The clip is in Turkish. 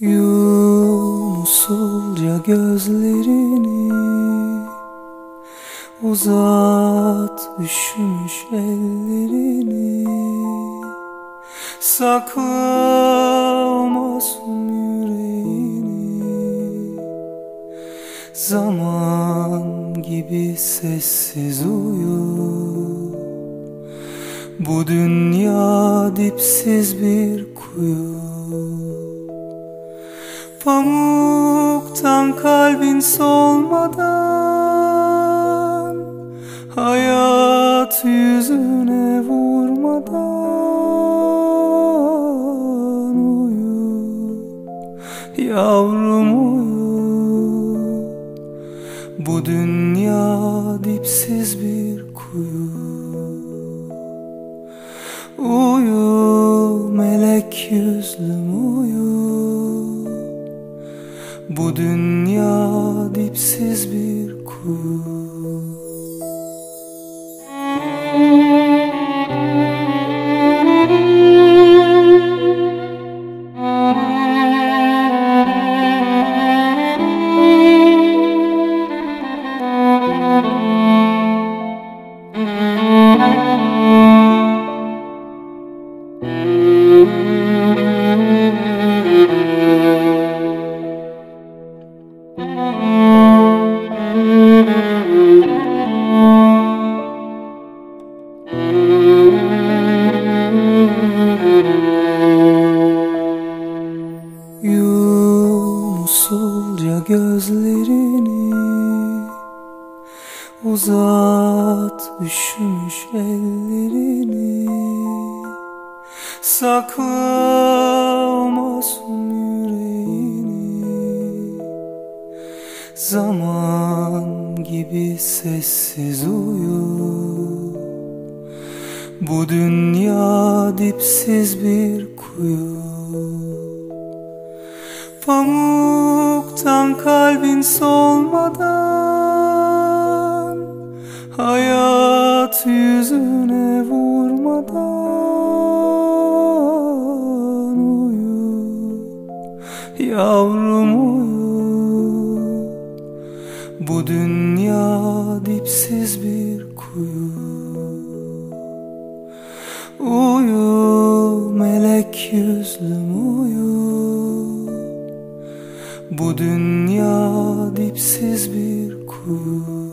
Yum usulca gözlerini Uzat üşümüş ellerini. Sakla masum yüreğini. Zaman gibi sessiz uyu. Bu dünya dipsiz bir kuyu Pamuktan kalbin solmadan Hayat yüzüne vurmadan Uyu yavrum uyu Bu dünya dipsiz bir kuyu. Uyu melek yüzlüm uyu bu dünya dipsiz bir kuyu gözlerini Uzat üşümüş ellerini. Sakla masum yüreğini. Zaman gibi sessiz uyu. Bu dünya dipsiz bir kuyu Pamuktan kalbin solmadan Hayat yüzüne vurmadan Uyu yavrum uyu Bu dünya dipsiz bir kuyu. Uyu melek yüzlüm bu dünya dipsiz bir kuyu